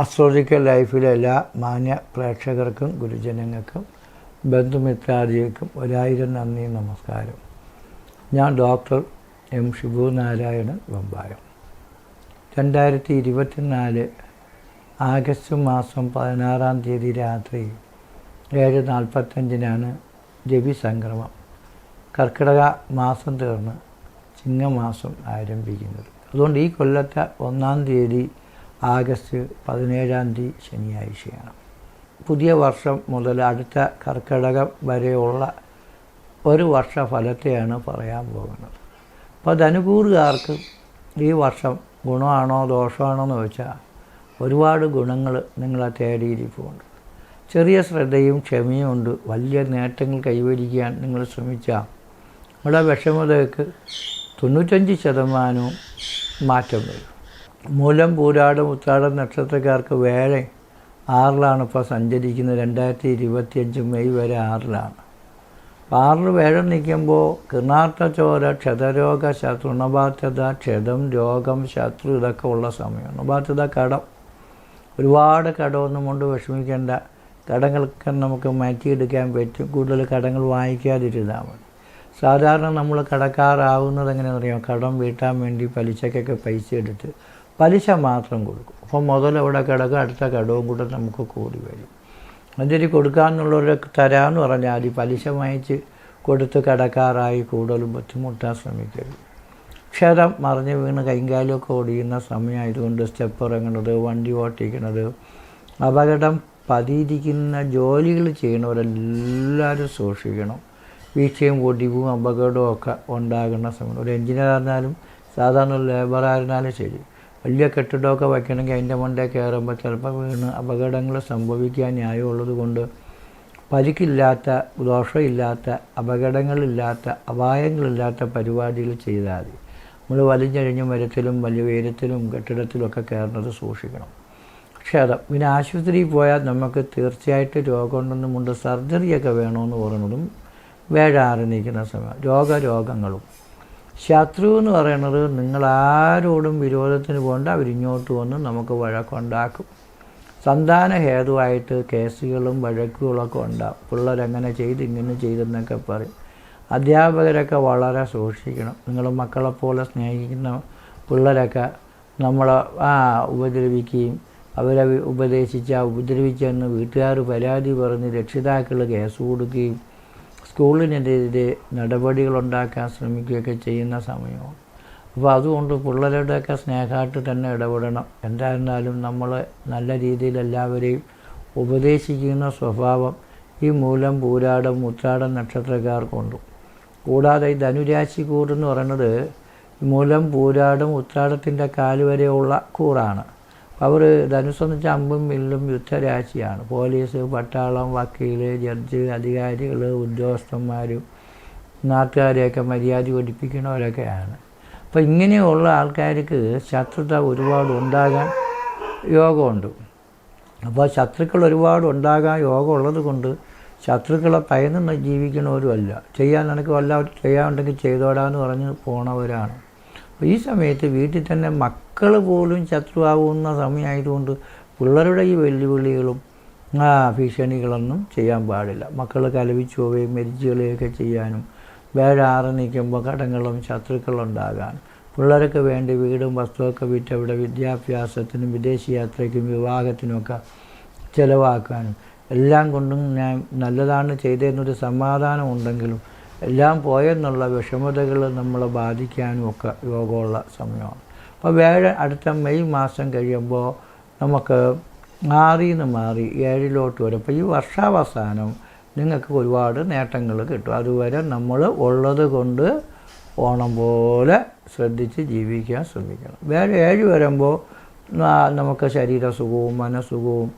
Astrological ലൈഫിലെ എല്ലാ മാന്യ പ്രേക്ഷകർക്കും ഗുരുജനങ്ങൾക്കും ബന്ധുമിത്രാദികൾക്കും ഒരായിരം നന്ദി നമസ്കാരം. ഞാൻ ഡോക്ടർ എം ഷിബു നാരായണൻ വെമ്പായം രണ്ടായിരത്തി ഇരുപത്തിനാല് ആഗസ്റ്റ് മാസം പതിനാറാം തീയതി രാത്രി ഏഴ് നാൽപ്പത്തഞ്ചിനാണ് രവി സംക്രമം. കർക്കിടക മാസം തീർന്ന് ചിങ്ങമാസം ആരംഭിക്കുന്നത്. അതുകൊണ്ട് ഈ കൊല്ലത്തെ ഒന്നാം തീയതി ആഗസ്റ്റ് പതിനേഴാം തീയതി ശനിയാഴ്ചയാണ്. പുതിയ വർഷം മുതൽ അടുത്ത കർക്കിടകം വരെയുള്ള ഒരു വർഷ ഫലത്തെയാണ് പറയാൻ പോകുന്നത്. അപ്പോൾ ധനുകൂറുകാർക്ക് ഈ വർഷം ഗുണമാണോ ദോഷമാണോ എന്ന് വെച്ചാൽ ഒരുപാട് ഗുണങ്ങൾ നിങ്ങളെ തേടിയിരിപ്പുണ്ട്. ചെറിയ ശ്രദ്ധയും ക്ഷമയും ഉണ്ട്. വലിയ നേട്ടങ്ങൾ കൈവരിക്കാൻ നിങ്ങൾ ശ്രമിച്ചാൽ നമ്മുടെ വിഷമതയ്ക്ക് തൊണ്ണൂറ്റഞ്ച് ശതമാനവും മാറ്റം വരും. മൂലം പൂരാടം ഉത്രാടം നക്ഷത്രക്കാർക്ക് വേഴ ആറിലാണ് ഇപ്പോൾ സഞ്ചരിക്കുന്നത്. രണ്ടായിരത്തി ഇരുപത്തിയഞ്ച് മെയ് വരെ ആറിലാണ്. അപ്പോൾ ആറിൽ വേഴം നിൽക്കുമ്പോൾ കൃണാർത്ഥ ചോര ക്ഷതരോഗ ശത്രു ഉണബാധ്യത ക്ഷതം രോഗം ശത്രു ഇതൊക്കെ ഉള്ള സമയമാണ് ഉണബാധ്യത കടം. ഒരുപാട് കടമൊന്നും കൊണ്ട് വിഷമിക്കേണ്ട. കടങ്ങളൊക്കെ നമുക്ക് മാറ്റിയെടുക്കാൻ പറ്റും. കൂടുതൽ കടങ്ങൾ വാങ്ങിക്കാതിരുന്നാൽ മതി. സാധാരണ നമ്മൾ കടക്കാറാവുന്നത് എങ്ങനെയാണെന്ന് അറിയാം കടം വീട്ടാൻ വേണ്ടി പലിശക്കൊക്കെ പൈസ എടുത്ത് പലിശ മാത്രം കൊടുക്കും. അപ്പം മുതൽ അവിടെ കിടക്കും അടുത്ത കടവും കൂടെ നമുക്ക് കൂടി വരും. അതിന് കൊടുക്കാമെന്നുള്ളവരൊക്കെ തരാമെന്ന് പറഞ്ഞാൽ ഈ പലിശ വാങ്ങിച്ച് കൊടുത്ത് കടക്കാറായി കൂടുതലും ബുദ്ധിമുട്ടാൻ ശ്രമിക്കരുത്. ക്ഷരം മറിഞ്ഞ് വീണ് കൈകാലൊക്കെ ഓടിയുന്ന സമയമായതുകൊണ്ട് സ്റ്റെപ്പ് ഇറങ്ങുന്നത് വണ്ടി ഓട്ടിക്കുന്നത് അപകടം പതിയിരിക്കുന്ന ജോലികൾ ചെയ്യണവരെല്ലാവരും സൂക്ഷിക്കണം. വീഴ്ചയും ഒടിവും അപകടവും ഒക്കെ ഉണ്ടാകുന്ന സമയം. ഒരു എഞ്ചിനീയർ ആയിരുന്നാലും സാധാരണ ആയിരുന്നാലും ശരി. വലിയ കെട്ടിടമൊക്കെ വയ്ക്കണമെങ്കിൽ അതിന്റെ മണ്ടേ കയറുമ്പോൾ ചിലപ്പോൾ വീണ് അപകടങ്ങൾ സംഭവിക്കാൻ ന്യായമുള്ളത് കൊണ്ട് പരിക്കില്ലാത്ത ദോഷമില്ലാത്ത അപകടങ്ങളില്ലാത്ത അപായങ്ങളില്ലാത്ത പരിപാടികൾ ചെയ്താൽ മതി. നമ്മൾ വലിഞ്ഞഴിഞ്ഞ മരത്തിലും വലിയ ഉയരത്തിലും കെട്ടിടത്തിലൊക്കെ കയറുന്നത് സൂക്ഷിക്കണം. ക്ഷതം പിന്നെ ആശുപത്രിയിൽ പോയാൽ നമുക്ക് തീർച്ചയായിട്ടും രോഗമുണ്ടെന്നുമുണ്ട് സർജറിയൊക്കെ വേണമെന്ന് പറയുന്നതും വേഴാറി നിൽക്കുന്ന സമയം രോഗരോഗങ്ങളും. ശത്രു എന്ന് പറയുന്നത് നിങ്ങൾ ആരോടും വിരോധത്തിന് പോകണ്ട അവരിങ്ങോട്ട് വന്ന് നമുക്ക് വഴക്കുണ്ടാക്കും. സന്താന ഹേതുവായിട്ട് കേസുകളും വഴക്കുകളൊക്കെ ഉണ്ടാകും പിള്ളേരങ്ങനെ ചെയ്ത് ഇങ്ങനെ ചെയ്തെന്നൊക്കെ പറയും. അധ്യാപകരൊക്കെ വളരെ സൂക്ഷിക്കണം. നിങ്ങൾ മക്കളെപ്പോലെ സ്നേഹിക്കുന്ന പിള്ളേരൊക്കെ നമ്മളെ ആ ഉപദ്രവിക്കുകയും അവരെ ഉപദേശിച്ച ഉപദ്രവിച്ചെന്ന് വീട്ടുകാർ പരാതി പറഞ്ഞ് രക്ഷിതാക്കൾ കേസ് കൊടുക്കുകയും സ്കൂളിനെതിരെ നടപടികളുണ്ടാക്കാൻ ശ്രമിക്കുകയൊക്കെ ചെയ്യുന്ന സമയമാണ് അപ്പോൾ അതുകൊണ്ട് പിള്ളേരുടെയൊക്കെ സ്നേഹമായിട്ട് തന്നെ ഇടപെടണം. എന്തായിരുന്നാലും നമ്മൾ നല്ല രീതിയിൽ എല്ലാവരെയും ഉപദേശിക്കുന്ന സ്വഭാവം ഈ മൂലം പൂരാടം ഉത്രാടം നക്ഷത്രക്കാർക്കുണ്ട്. കൂടാതെ ഈ ധനുരാശി കൂടെന്ന് പറയുന്നത് മൂലം പൂരാടും ഉത്രാടത്തിന്റെ കാൽ വരെയുള്ള കൂറാണ്. അവർ ധനുസ് എന്ന് വെച്ചാൽ അമ്പും വില്ലും യുദ്ധരാശിയാണ്. പോലീസ് പട്ടാളം വക്കീൽ ജഡ്ജ് അധികാരികൾ ഉദ്യോഗസ്ഥന്മാരും നാട്ടുകാരെയൊക്കെ മര്യാദ പഠിപ്പിക്കണവരൊക്കെയാണ് അപ്പോൾ ഇങ്ങനെയുള്ള ആൾക്കാർക്ക് ശത്രുത ഒരുപാട് ഉണ്ടാകാൻ യോഗമുണ്ട്. അപ്പോൾ ശത്രുക്കൾ ഒരുപാട് ഉണ്ടാകാൻ യോഗം ഉള്ളത് കൊണ്ട് ശത്രുക്കളെ ഭയന്ന് ജീവിക്കണവരുമല്ല ചെയ്യാൻ നിനക്ക് വല്ല ചെയ്യാനുണ്ടെങ്കിൽ ചെയ്തോടാന്ന് പറഞ്ഞ് പോണവരാണ്. അപ്പോൾ ഈ സമയത്ത് വീട്ടിൽ തന്നെ മക്കൾ പോലും ശത്രുവാകുന്ന സമയമായതുകൊണ്ട് പിള്ളേരുടെ ഈ വെല്ലുവിളികളും ആ ഭീഷണികളൊന്നും ചെയ്യാൻ പാടില്ല. മക്കൾ കലവിച്ചു പോവുകയും ചെയ്യാനും വേറെ ആറ് നിൽക്കുമ്പോൾ കടങ്ങളും ശത്രുക്കളുണ്ടാകാനും പിള്ളേർക്ക് വേണ്ടി വീടും വസ്തുവൊക്കെ വിറ്റ് അവിടെ വിദ്യാഭ്യാസത്തിനും വിദേശ യാത്രയ്ക്കും വിവാഹത്തിനുമൊക്കെ ചിലവാക്കാനും എല്ലാം കൊണ്ടും ഞാൻ നല്ലതാണ് ചെയ്തതെന്നൊരു സമാധാനം ഉണ്ടെങ്കിലും എല്ലാം പോയെന്നുള്ള വിഷമതകൾ നമ്മളെ ബാധിക്കാനും ഒക്കെ യോഗമുള്ള സമയമാണ്. അപ്പോൾ വേഴ അടുത്ത മെയ് മാസം കഴിയുമ്പോൾ നമുക്ക് മാറി നിന്ന് മാറി ഏഴിലോട്ട് വരും. അപ്പോൾ ഈ വർഷാവസാനം നിങ്ങൾക്ക് ഒരുപാട് നേട്ടങ്ങൾ കിട്ടും. അതുവരെ നമ്മൾ ഉള്ളത് കൊണ്ട് ഓണം പോലെ ശ്രദ്ധിച്ച് ജീവിക്കാൻ ശ്രമിക്കണം. വേറെ ഏഴ് വരുമ്പോൾ നമുക്ക് ശരീരസുഖവും മനസ്സുഖവും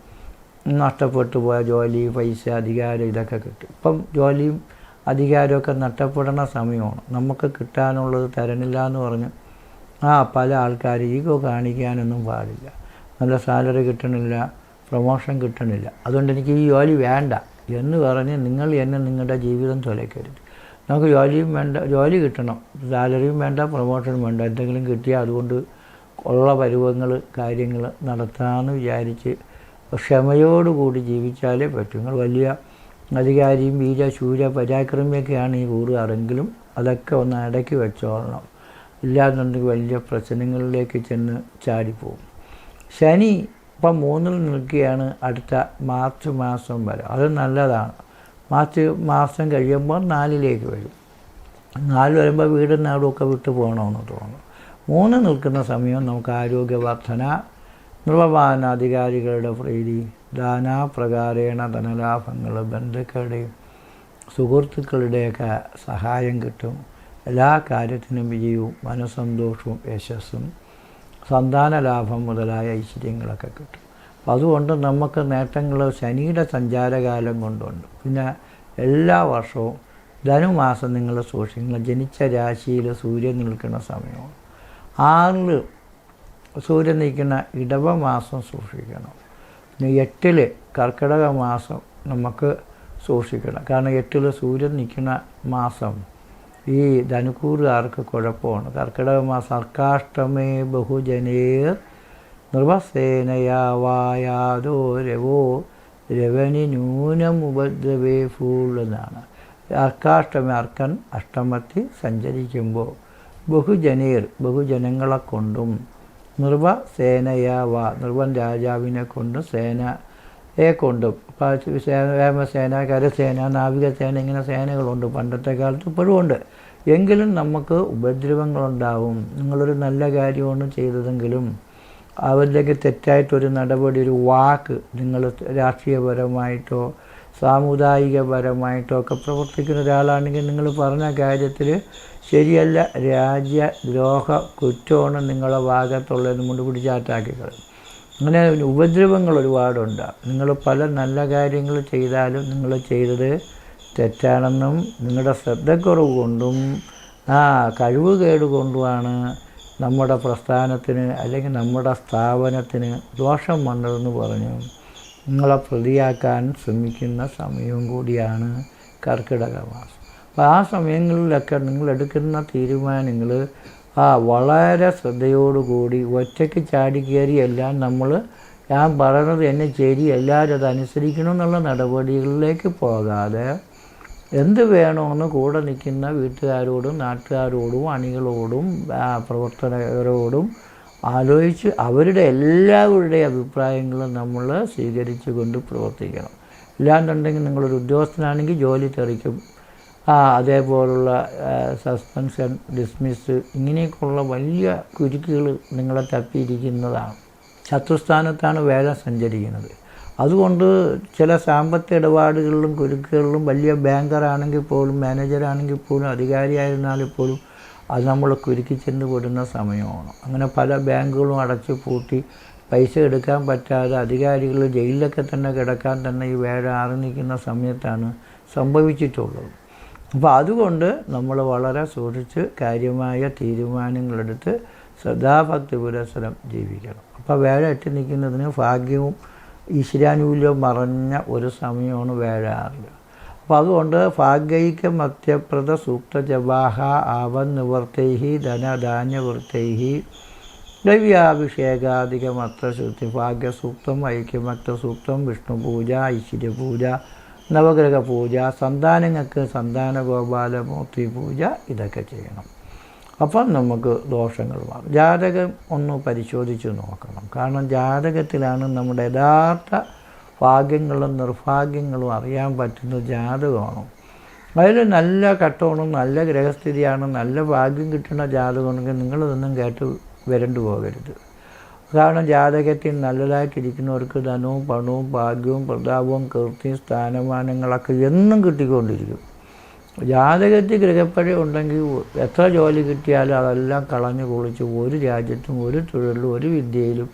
നഷ്ടപ്പെട്ടു പോയ ജോലി പൈസ അധികാരം ഇതൊക്കെ കിട്ടും. ഇപ്പം ജോലിയും അധികാരമൊക്കെ നഷ്ടപ്പെടുന്ന സമയമാണ്. നമുക്ക് കിട്ടാനുള്ളത് തരണില്ല എന്ന് പറഞ്ഞ് ആ പല ആൾക്കാർ ഈഗോ കാണിക്കാനൊന്നും പാടില്ല. നല്ല സാലറി കിട്ടണില്ല പ്രൊമോഷൻ കിട്ടണില്ല. അതുകൊണ്ട് എനിക്ക് ഈ ജോലി വേണ്ട എന്ന് പറഞ്ഞ് നിങ്ങൾ എന്നെ നിങ്ങളുടെ ജീവിതം തുലയ്ക്കരുത്. നമുക്ക് ജോലിയും വേണ്ട ജോലി കിട്ടണം. സാലറിയും വേണ്ട പ്രൊമോഷനും വേണ്ട. എന്തെങ്കിലും കിട്ടിയാൽ അതുകൊണ്ട് ഉള്ള പരുവങ്ങൾ കാര്യങ്ങൾ നടത്താമെന്ന് വിചാരിച്ച് ക്ഷമയോടുകൂടി ജീവിച്ചാലേ പറ്റും. നിങ്ങൾ വലിയ അധികാരിയും വീര ശൂര പരാക്രമിയൊക്കെയാണ് ഈ കൂറുകാരെങ്കിലും അതൊക്കെ ഒന്ന് അടക്കി വെച്ചോളണം. ഇല്ലാന്നുണ്ടെങ്കിൽ വലിയ പ്രശ്നങ്ങളിലേക്ക് ചെന്ന് ചാടിപ്പോവും. ശനി ഇപ്പം മൂന്നിൽ നിൽക്കുകയാണ്. അടുത്ത മാർച്ച് മാസം വരെ. അത് നല്ലതാണ്. മാർച്ച് മാസം കഴിയുമ്പോൾ നാലിലേക്ക് വരും. നാല് വരുമ്പോൾ വീടും നാടും ഒക്കെ വിട്ടു പോകണമെന്ന് തോന്നും മൂന്ന് നിൽക്കുന്ന സമയം നമുക്ക് ആരോഗ്യവർദ്ധന നിർവമാനാധികാരികളുടെ പ്രീതി ദാനാപ്രകാരേണ ധനലാഭങ്ങൾ ബന്ധുക്കളുടെയും സുഹൃത്തുക്കളുടെയൊക്കെ സഹായം കിട്ടും. എല്ലാ കാര്യത്തിനും വിജയവും മനസ്സന്തോഷവും യശസ്സും സന്താന ലാഭം മുതലായ ഐശ്വര്യങ്ങളൊക്കെ കിട്ടും. അപ്പം അതുകൊണ്ട് നമുക്ക് നേട്ടങ്ങൾ ശനിയുടെ സഞ്ചാരകാലം കൊണ്ടുണ്ട്. പിന്നെ എല്ലാ വർഷവും ധനുമാസം നിങ്ങൾ സൂക്ഷിക്കണം. ജനിച്ച രാശിയിൽ സൂര്യൻ നിൽക്കുന്ന സമയമാണ്. ആറിൽ സൂര്യൻ നിൽക്കുന്ന ഇടവ മാസം സൂക്ഷിക്കണം. പിന്നെ എട്ടിൽ കർക്കിടക മാസം നമുക്ക് സൂക്ഷിക്കണം. കാരണം എട്ടിൽ സൂര്യൻ നിൽക്കുന്ന മാസം ഈ ധനുക്കൂറുകാർക്ക് കുഴപ്പമാണ്. കർക്കിടക മാസം അർക്കാഷ്ടമേ ബഹുജനേർ നൃപസേനയാവായാതോ രവോ രവനി ന്യൂനം ഉപദ്രവേ ഫൂൾ എന്നാണ്. അർക്കാഷ്ടമി അർക്കൻ അഷ്ടമത്തിൽ സഞ്ചരിക്കുമ്പോൾ ബഹുജനീർ ബഹുജനങ്ങളെ കൊണ്ടും നിർവ സേനയാവ നിർവൻ രാജാവിനെ കൊണ്ടും സേനയെ കൊണ്ടും. വ്യോമസേന കരസേന നാവികസേന ഇങ്ങനെ സേനകളുണ്ട്. പണ്ടത്തെ കാലത്ത് ഇപ്പോഴും ഉണ്ട്. എങ്കിലും നമുക്ക് ഉപദ്രവങ്ങളുണ്ടാവും. നിങ്ങളൊരു നല്ല കാര്യമാണ് ചെയ്തതെങ്കിലും അവരിലേക്ക് തെറ്റായിട്ടൊരു നടപടി ഒരു വാക്ക് നിങ്ങൾ രാഷ്ട്രീയപരമായിട്ടോ സാമുദായികപരമായിട്ടോ ഒക്കെ പ്രവർത്തിക്കുന്ന ഒരാളാണെങ്കിൽ നിങ്ങൾ പറഞ്ഞ കാര്യത്തിൽ ശരിയല്ല. രാജ്യദ്രോഹ കുറ്റമാണ് നിങ്ങളെ ഭാഗത്തുള്ളതെന്ന് കൊണ്ട് പിടിച്ചാറ്റാക്കി കളയും അങ്ങനെ ഉപദ്രവങ്ങൾ ഒരുപാടുണ്ട്. നിങ്ങൾ പല നല്ല കാര്യങ്ങൾ ചെയ്താലും നിങ്ങൾ ചെയ്തത് തെറ്റാണെന്നും നിങ്ങളുടെ ശ്രദ്ധക്കുറവ് കൊണ്ടും ആ കഴിവ് കേടുകൊണ്ടുമാണ് നമ്മുടെ പ്രസ്ഥാനത്തിന് അല്ലെങ്കിൽ നമ്മുടെ സ്ഥാപനത്തിന് ദോഷം വന്നതെന്ന് പറഞ്ഞു. നിങ്ങളെ പ്രതിയാക്കാൻ ശ്രമിക്കുന്ന സമയവും കൂടിയാണ് കർക്കിടക മാസം അപ്പോൾ ആ സമയങ്ങളിലൊക്കെ നിങ്ങൾ എടുക്കുന്ന തീരുമാനങ്ങൾ ആ വളരെ ശ്രദ്ധയോടുകൂടി ഒറ്റയ്ക്ക് ചാടി കയറിയെല്ലാം നമ്മൾ ഞാൻ പറയുന്നത് എന്നെ ശരി എല്ലാവരും അത് അനുസരിക്കണം എന്നുള്ള നടപടികളിലേക്ക് പോകാതെ എന്ത് വേണമെന്ന് കൂടെ നിൽക്കുന്ന വീട്ടുകാരോടും നാട്ടുകാരോടും അണികളോടും പ്രവർത്തകരോടും ആലോചിച്ച് അവരുടെ എല്ലാവരുടെയും അഭിപ്രായങ്ങളും നമ്മൾ സ്വീകരിച്ചു കൊണ്ട് പ്രവർത്തിക്കണം. ഇല്ലാന്നുണ്ടെങ്കിൽ നിങ്ങളൊരു ഉദ്യോഗസ്ഥനാണെങ്കിൽ ജോലി തെറിക്കും. ആ അതേപോലുള്ള സസ്പെൻഷൻ ഡിസ്മിസ് ഇങ്ങനെയൊക്കെയുള്ള വലിയ കുരുക്കുകൾ നിങ്ങളെ തപ്പിയിരിക്കുന്നതാണ്. ശത്രുസ്ഥാനത്താണ് വേല സഞ്ചരിക്കുന്നത്. അതുകൊണ്ട് ചില സാമ്പത്തിക ഇടപാടുകളിലും കുരുക്കുകളിലും വലിയ ബാങ്കറാണെങ്കിൽ പോലും മാനേജറാണെങ്കിൽ പോലും അധികാരിയായിരുന്നാൽ പോലും അത് നമ്മൾ കുരുക്കി ചെന്ന് വിടുന്ന സമയമാണ്. അങ്ങനെ പല ബാങ്കുകളും അടച്ചു പൂട്ടി പൈസ എടുക്കാൻ പറ്റാതെ അധികാരികൾ ജയിലിലൊക്കെ തന്നെ കിടക്കാൻ തന്നെ ഈ വേഴ ആറി നിൽക്കുന്ന സമയത്താണ് സംഭവിച്ചിട്ടുള്ളത്. അപ്പോൾ അതുകൊണ്ട് നമ്മൾ വളരെ സൂക്ഷിച്ച് കാര്യമായ തീരുമാനങ്ങളെടുത്ത് ശ്രദ്ധാഭക്തി പുരസരം ജീവിക്കണം. അപ്പോൾ വേഴ എത്തി നിൽക്കുന്നതിന് ഭാഗ്യവും ഈശ്വരാനുകൂല്യവും മറഞ്ഞ ഒരു സമയമാണ് വേഴ ആറിൽ അപ്പോൾ അതുകൊണ്ട് ഭാഗ്യൈക്യ മത്യപ്രത സൂക്ത ജവാഹ ആവൻ നിവർത്തൈഹി ധനധാന്യവൃത്തൈഹി ദ്രവ്യാഭിഷേകാധികമത്ര ശുദ്ധി ഭാഗ്യസൂക്തം ഐക്യമക്തസൂക്തം വിഷ്ണുപൂജ ഐശ്വര്യപൂജ നവഗ്രഹ പൂജ സന്താനങ്ങൾക്ക് സന്താന ഗോപാലമൂർത്തി പൂജ ഇതൊക്കെ ചെയ്യണം. അപ്പം നമുക്ക് ദോഷങ്ങൾ മാറും. ജാതകം ഒന്ന് പരിശോധിച്ച് നോക്കണം. കാരണം ജാതകത്തിലാണ് നമ്മുടെ യഥാർത്ഥ ഭാഗ്യങ്ങളും നിർഭാഗ്യങ്ങളും അറിയാൻ പറ്റുന്ന ജാതകമാണ്. അതിൽ നല്ല ഘട്ടമാണ് നല്ല ഗ്രഹസ്ഥിതിയാണ് നല്ല ഭാഗ്യം കിട്ടുന്ന ജാതകമാണെങ്കിൽ നിങ്ങളിതൊന്നും കേട്ട് വരണ്ടു പോകരുത്. കാരണം ജാതകത്തിൽ നല്ലതായിട്ടിരിക്കുന്നവർക്ക് ധനവും പണവും ഭാഗ്യവും പ്രതാപവും കീർത്തിയും സ്ഥാനമാനങ്ങളൊക്കെ എന്നും കിട്ടിക്കൊണ്ടിരിക്കും. ജാതകത്തിൽ ഗ്രഹപ്പഴ ഉണ്ടെങ്കിൽ എത്ര ജോലി കിട്ടിയാലും അതെല്ലാം കളഞ്ഞു കുളിച്ച് ഒരു രാജ്യത്തും ഒരു തൊഴിലിലും ഒരു വിദ്യയിലും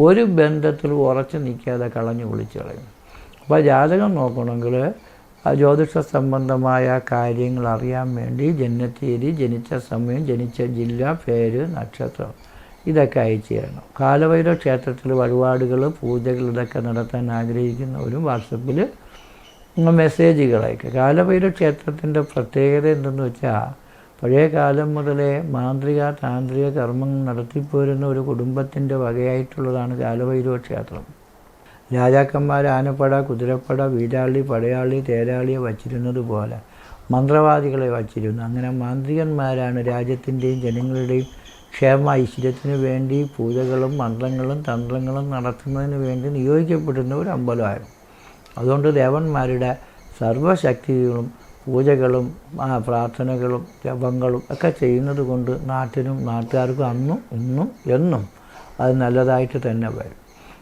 ഒരു ബന്ധത്തിൽ ഉറച്ചു നിൽക്കാതെ കളഞ്ഞു വിളിച്ചു കളയും. അപ്പോൾ ജാതകം നോക്കണമെങ്കിൽ ജ്യോതിഷ സംബന്ധമായ കാര്യങ്ങൾ അറിയാൻ വേണ്ടി ജന്മത്തീയതി ജനിച്ച സമയം ജനിച്ച ജില്ല പേര് നക്ഷത്രം ഇതൊക്കെ അയച്ചു തരണം. കാലഭൈരവ ക്ഷേത്രത്തിൽ വഴിപാടുകൾ പൂജകൾ ഇതൊക്കെ നടത്താൻ ആഗ്രഹിക്കുന്നവരും വാട്സപ്പിൽ മെസ്സേജുകൾ അയക്കുക കാലഭൈരവ ക്ഷേത്രത്തിന്റെ പ്രത്യേകത എന്തെന്ന് വെച്ചാൽ പഴയ കാലം മുതലേ മാന്ത്രിക താന്ത്രിക കർമ്മങ്ങൾ നടത്തിപ്പോരുന്ന ഒരു കുടുംബത്തിന്റെ വകയായിട്ടുള്ളതാണ് കാലഭൈരവ ക്ഷേത്രം. രാജാക്കന്മാർ ആനപ്പട കുതിരപ്പട വീരാളി പടയാളി തേരാളിയെ വച്ചിരുന്നത് പോലെ മന്ത്രവാദികളെ വച്ചിരുന്നു. അങ്ങനെ മാന്ത്രികന്മാരാണ് രാജ്യത്തിന്റെയും ജനങ്ങളുടെയും ക്ഷേമ ഐശ്വര്യത്തിന് വേണ്ടി പൂജകളും മന്ത്രങ്ങളും തന്ത്രങ്ങളും നടത്തുന്നതിന് വേണ്ടി നിയോഗിക്കപ്പെടുന്ന ഒരു അമ്പലമായിരുന്നു. അതുകൊണ്ട് ദേവന്മാരുടെ സർവശക്തികളും പൂജകളും പ്രാർത്ഥനകളും ജപങ്ങളും ഒക്കെ ചെയ്യുന്നത് കൊണ്ട് നാട്ടിനും നാട്ടുകാർക്കും അന്നും ഇന്നും എന്നും അത് നല്ലതായിട്ട് തന്നെ വരും.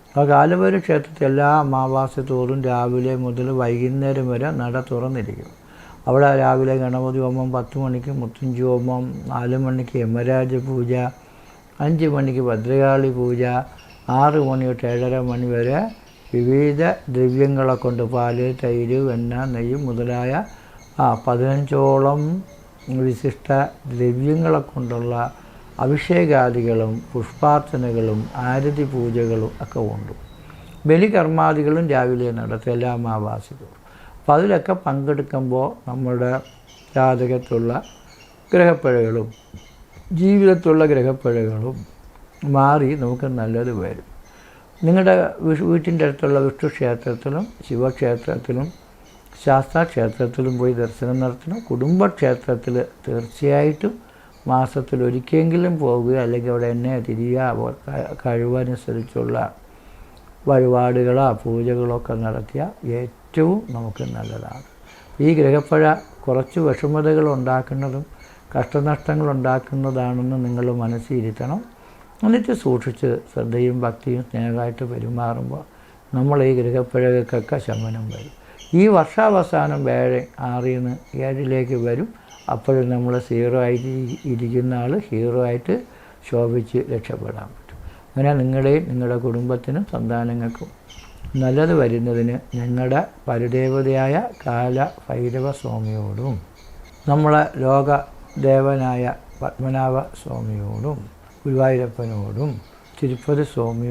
അപ്പോൾ കാലഭൈരവ ക്ഷേത്രത്തിൽ എല്ലാ അമാവാസി തോറും രാവിലെ മുതൽ വൈകുന്നേരം വരെ നട തുറന്നിരിക്കും അവിടെ രാവിലെ ഗണപതി ഹോമം പത്ത് മണിക്ക് മുത്തഞ്ചി ഹോമം നാല് മണിക്ക് യമരാജ പൂജ അഞ്ച് മണിക്ക് ഭദ്രകാളി പൂജ ആറ് മണി തൊട്ട് ഏഴര മണി വരെ വിവിധ ദ്രവ്യങ്ങളെ കൊണ്ട് പാൽ തൈര് വെണ്ണ നെയ്യ് മുതലായ ആ പതിനഞ്ചോളം വിശിഷ്ട ദ്രവ്യങ്ങളെ കൊണ്ടുള്ള അഭിഷേകാദികളും പുഷ്പാർച്ചനകളും ആരതി പൂജകളും ഒക്കെ ഉണ്ട്. ബലികർമാദികളും രാവിലെ നടത്തും എല്ലാ അമാവാസികളും. അപ്പോൾ അതിലൊക്കെ പങ്കെടുക്കുമ്പോൾ നമ്മുടെ ജാതകത്തുള്ള ഗ്രഹപ്പിഴകളും ജീവിതത്തിലുള്ള ഗ്രഹപ്പിഴകളും മാറി നമുക്ക് നല്ലത് വരും. നിങ്ങളുടെ വീട്ടിന്റെ അടുത്തുള്ള വിഷ്ണു ക്ഷേത്രത്തിലും ശിവക്ഷേത്രത്തിലും ശാസ്താക്ഷേത്രത്തിലും പോയി ദർശനം നടത്തണം. കുടുംബക്ഷേത്രത്തിൽ തീർച്ചയായിട്ടും മാസത്തിൽ ഒരിക്കലെങ്കിലും പോകുക അല്ലെങ്കിൽ അവിടെ എന്നെ തിരിയുക കഴിവനുസരിച്ചുള്ള വഴിപാടുകളോ പൂജകളോ ഒക്കെ നടത്തിയ ഏറ്റവും നമുക്ക് നല്ലതാണ്. ഈ ഗ്രഹപ്പഴ കുറച്ച് വിഷമതകൾ ഉണ്ടാക്കുന്നതും കഷ്ടനഷ്ടങ്ങൾ ഉണ്ടാക്കുന്നതാണെന്ന് നിങ്ങൾ മനസ്സിരുത്തണം എന്നിട്ട് സൂക്ഷിച്ച് ശ്രദ്ധയും ഭക്തിയും സ്നേഹമായിട്ട് പെരുമാറുമ്പോൾ നമ്മൾ ഈ ഗ്രഹപ്പഴകൾക്കൊക്കെ ശമനം വരും. ഈ വർഷാവസാനം വേറെ ആറിൽ നിന്ന് ഏഴിലേക്ക് വരും. അപ്പോഴും നമ്മൾ സീറോ ആയിട്ട് ഇരിക്കുന്ന ആൾ ഹീറോ ആയിട്ട് ശോഭിച്ച് രക്ഷപ്പെടാൻ പറ്റും. അങ്ങനെ നിങ്ങളെയും നിങ്ങളുടെ കുടുംബത്തിനും സന്താനങ്ങൾക്കും നല്ലത് വരുന്നതിന് ഞങ്ങളുടെ പരദേവതയായ കാല ഭൈരവ സ്വാമിയോടും നമ്മളെ ലോകദേവനായ പത്മനാഭ സ്വാമിയോടും ഗുരുവായൂരപ്പനോടും തിരുപ്പതി സ്വാമിയോടും